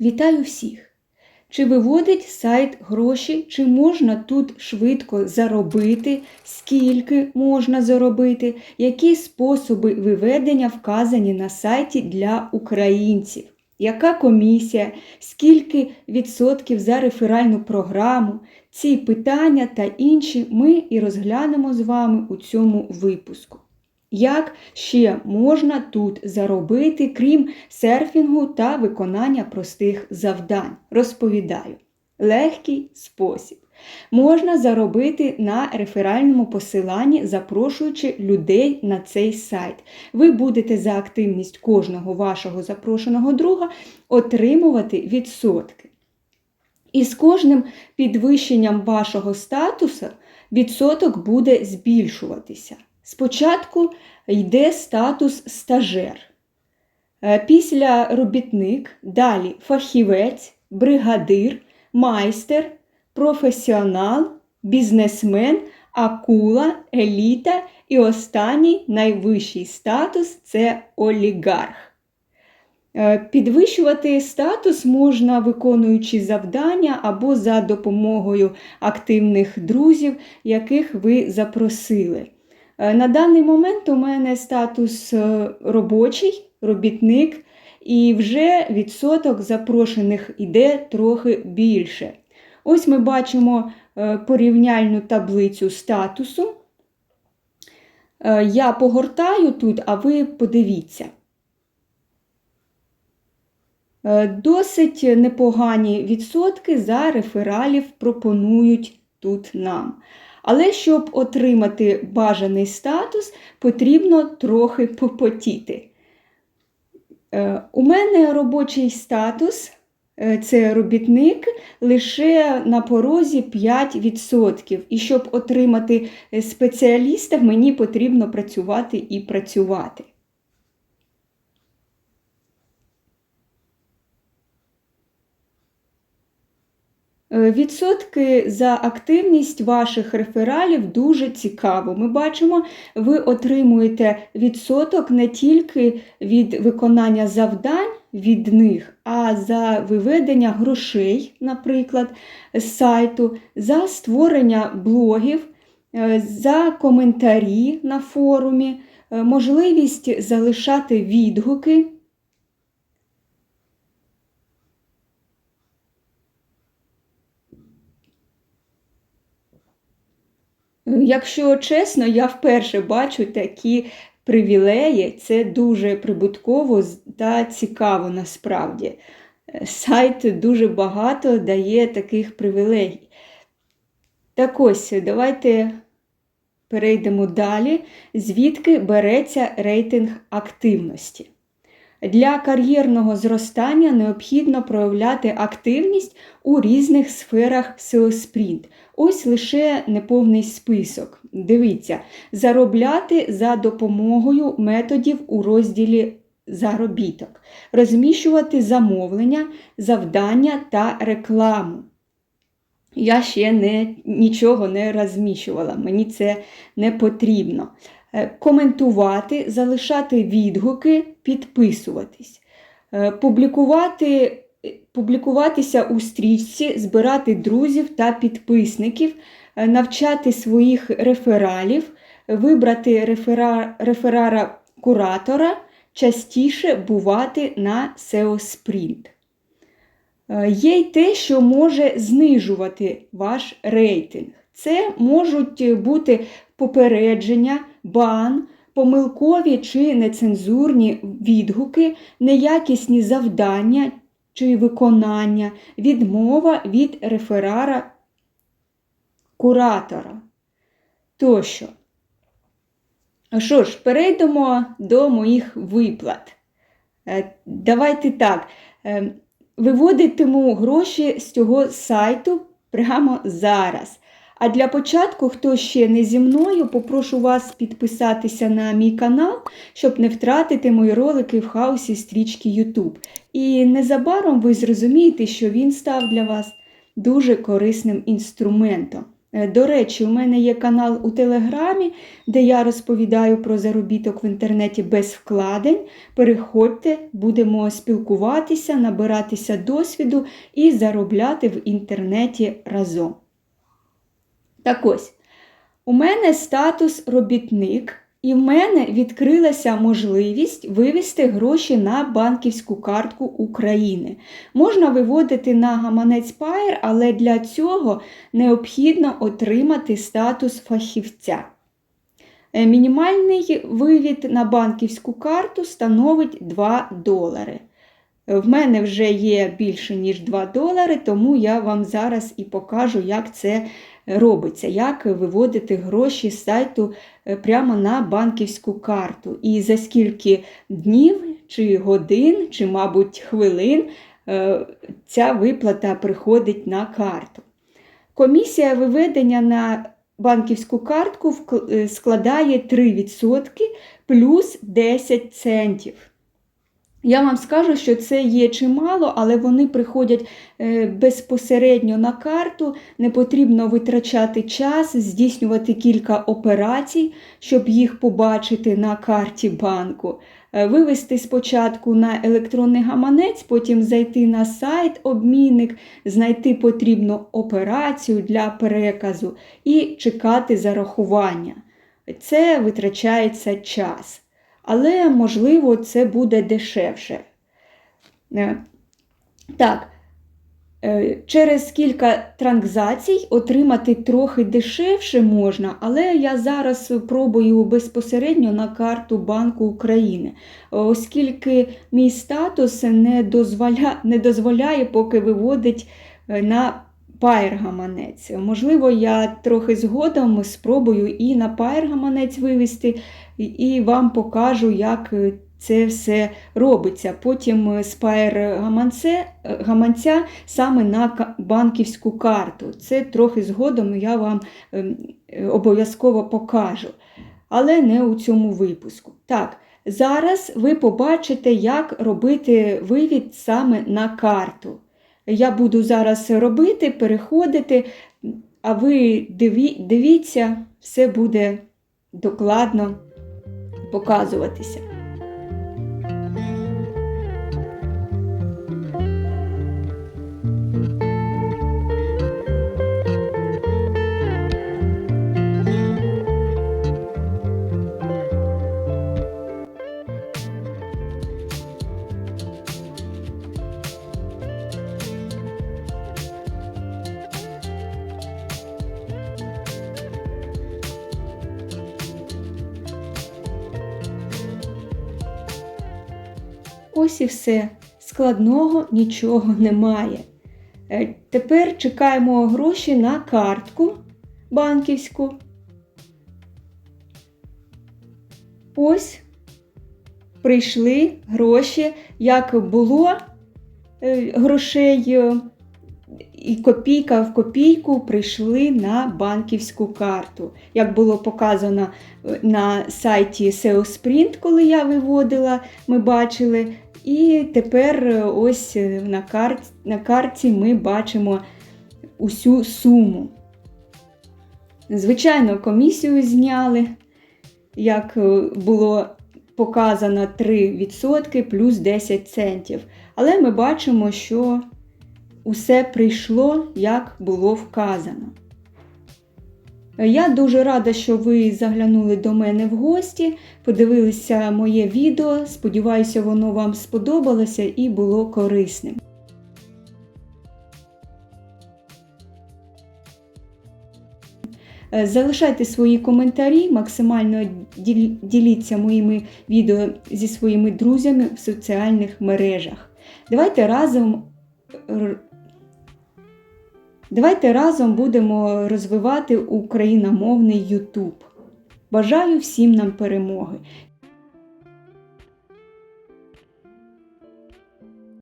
Вітаю всіх! Чи виводить сайт гроші, чи можна тут швидко заробити, скільки можна заробити, які способи виведення вказані на сайті для українців? Яка комісія, скільки відсотків за реферальну програму? Ці питання та інші ми і розглянемо з вами у цьому випуску. Як ще можна тут заробити, крім серфінгу та виконання простих завдань? Розповідаю. Легкий спосіб. Можна заробити на реферальному посиланні, запрошуючи людей на цей сайт. Ви будете за активність кожного вашого запрошеного друга отримувати відсотки. І з кожним підвищенням вашого статусу відсоток буде збільшуватися. Спочатку йде статус стажер. Е, Після робітник, далі фахівець, бригадир, майстер, професіонал, бізнесмен, акула, еліта і останній найвищий статус це олігарх. Е, Підвищувати статус можна виконуючи завдання або за допомогою активних друзів, яких ви запросили. Е, На даний момент у мене статус е, робочий, робітник, і вже відсоток запрошених іде трохи більше. Ось ми бачимо е, порівняльну таблицю статусу. Я погортаю тут, а ви подивіться. Досить непогані відсотки за рефералів пропонують тут нам. Але щоб отримати бажаний статус, потрібно трохи попотіти. Е, У мене робочий статус е, це робітник лише на порозі 5%. І щоб отримати е, спеціаліста, мені потрібно працювати і працювати. Відсотки за активність ваших рефералів дуже цікаво. Ми бачимо, ви отримуєте відсоток не тільки від виконання завдань від них, а за виведення грошей, наприклад, з сайту, за створення блогів, е, за коментарі на форумі, е, можливість залишати відгуки. Якщо чесно, я вперше бачу такі привілеї, це дуже прибутково та цікаво насправді. Е, Сайт дуже багато дає таких привілегій. Так ось, давайте перейдемо далі, звідки береться рейтинг активності. Для кар'єрного зростання необхідно проявляти активність у різних сферах SEO Sprint. Ось лише неповний список. Дивіться, заробляти за допомогою методів у розділі заробіток, розміщувати замовлення, завдання та рекламу. Я ще не, нічого не розміщувала, мені це не потрібно. Е, Коментувати, залишати відгуки, підписуватись, Е, публікувати, е, публікуватися у стрічці, збирати друзів та підписників, навчати своїх рефералів, вибрати рефера, реферара куратора, частіше бувати на SEO Sprint. Є й те, що може знижувати ваш рейтинг. Це можуть бути попередження, бан, помилкові чи нецензурні відгуки, неякісні завдання чи виконання, відмова від реферара куратора тощо. Що ж, перейдемо до моїх виплат. Е, Давайте так. е, Виводитиму гроші з цього сайту прямо зараз. А для початку, хто ще не зі мною, попрошу вас підписатися на мій канал, щоб не втратити мої ролики в хаосі стрічки YouTube. І незабаром ви зрозумієте, що він став для вас дуже корисним інструментом. Е, До речі, у мене є канал у Телеграмі, де я розповідаю про заробіток в інтернеті без вкладень. Переходьте, будемо спілкуватися, набиратися досвіду і заробляти в інтернеті разом. Так ось, у мене статус робітник, і в мене відкрилася можливість вивести гроші на банківську картку України. Можна виводити на гаманець Payer, але для цього необхідно отримати статус фахівця. Е, Мінімальний вивід на банківську карту становить 2 долари. Е, В мене вже є більше, ніж 2 долари, тому я вам зараз і покажу, як це робиться, як виводити гроші з сайту е, прямо на банківську карту. І за скільки днів, чи годин, чи, мабуть, хвилин е, ця виплата приходить на карту. Комісія виведення на банківську картку е, складає 3% плюс 10 центів. Я вам скажу, що це є чимало, але вони приходять е, безпосередньо на карту, не потрібно витрачати час, здійснювати кілька операцій, щоб їх побачити на карті банку. Е, Вивести спочатку на електронний гаманець, потім зайти на сайт обмінник, знайти потрібну операцію для переказу і чекати зарахування. Це витрачається час. Але, можливо, це буде дешевше. Е, Так, е, через кілька транзакцій отримати трохи дешевше можна, але я зараз пробую безпосередньо на карту Банку України, оскільки мій статус не дозволяє, не дозволяє поки виводить е, на Пайр-гаманець. Можливо, я трохи згодом спробую і на Пайр-гаманець вивести, і- вам покажу, як е, це все робиться. Потім е, з Пайр-гаманця саме на банківську карту. Це трохи згодом я вам ем, е, обов'язково покажу, але не у цьому випуску. Так, зараз ви побачите, як робити вивід саме на карту. Я буду зараз робити, переходити, а ви диві, дивіться, все буде докладно показуватися. Ось і все. Складного нічого немає. Е, Тепер чекаємо гроші на картку банківську. Ось прийшли гроші, як було е, грошей е, і копійка в копійку прийшли на банківську карту. Як було показано на сайті SEO Sprint, коли я виводила, ми бачили. І тепер е, ось е, на карті, на карті ми бачимо усю суму. Звичайно, комісію зняли, як е, було показано 3% плюс 10 центів. Але ми бачимо, що усе прийшло, як було вказано. Я дуже рада, що ви заглянули до мене в гості, подивилися моє відео. Сподіваюся, воно вам сподобалося і було корисним. Залишайте свої коментарі, максимально діліться моїми відео зі своїми друзями в соціальних мережах. Давайте разом Давайте разом будемо розвивати україномовний YouTube. Бажаю всім нам перемоги.